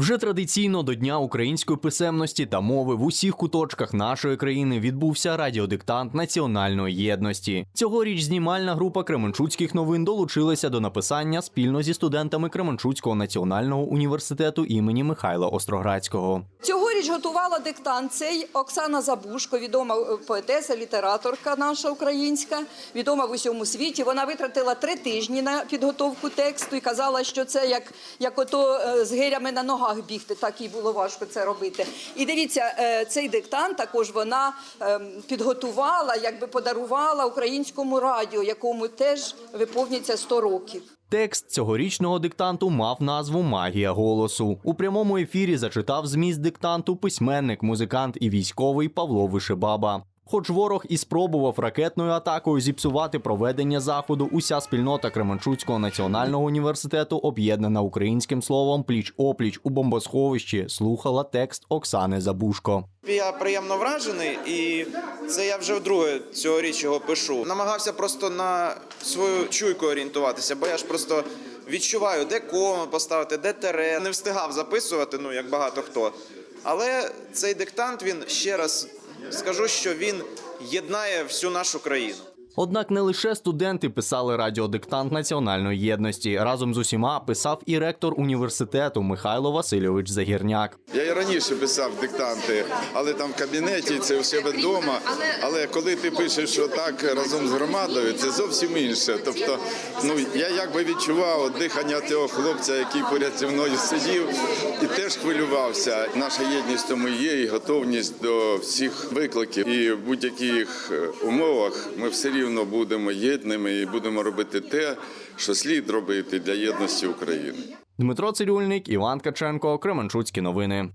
Вже традиційно до Дня української писемності та мови в усіх куточках нашої країни відбувся радіодиктант національної єдності. Цьогоріч знімальна група Кременчуцьких новин долучилася до написання спільно зі студентами Кременчуцького національного університету імені Михайла Остроградського. Цьогоріч готувала диктант цей Оксана Забушко, відома е, поетеса, літераторка наша українська, відома в усьому світі. Вона витратила три тижні на підготовку тексту і казала, що це як, як ото е, з гирями на ногах бігти, так і було важко це робити. І дивіться, е, цей диктант також вона ем, підготувала, якби подарувала українському радіо, якому теж виповнюється 100 років. Текст цьогорічного диктанту мав назву Магія голосу. У прямому ефірі зачитав зміст диктанту письменник, музикант і військовий Павло Вишебаба. Хоч ворог і спробував ракетною атакою зіпсувати проведення заходу, уся спільнота Кременчуцького національного університету, об'єднана українським словом пліч опліч у бомбосховищі, слухала текст Оксани Забушко. Я приємно вражений, і це я вже вдруге цьогоріч його пишу. Намагався просто на свою чуйку орієнтуватися, бо я ж просто відчуваю, де кома поставити, де тере. Не встигав записувати, ну як багато хто. Але цей диктант він ще раз скажу, що він єднає всю нашу країну. Однак не лише студенти писали радіодиктант національної єдності. Разом з усіма писав і ректор університету Михайло Васильович Загірняк. Я і раніше писав диктанти, але там в кабінеті це у себе вдома. Але коли ти пишеш отак разом з громадою, це зовсім інше. Тобто, ну я якби відчував дихання того хлопця, який поряд зі мною сидів, і теж хвилювався. Наша єдність тому є, і готовність до всіх викликів. І в будь-яких е, умовах ми все рівно будемо єдними і будемо робити те, що слід робити для єдності України. Дмитро Цирюльник, Іван Каченко, Кременчуцькі новини.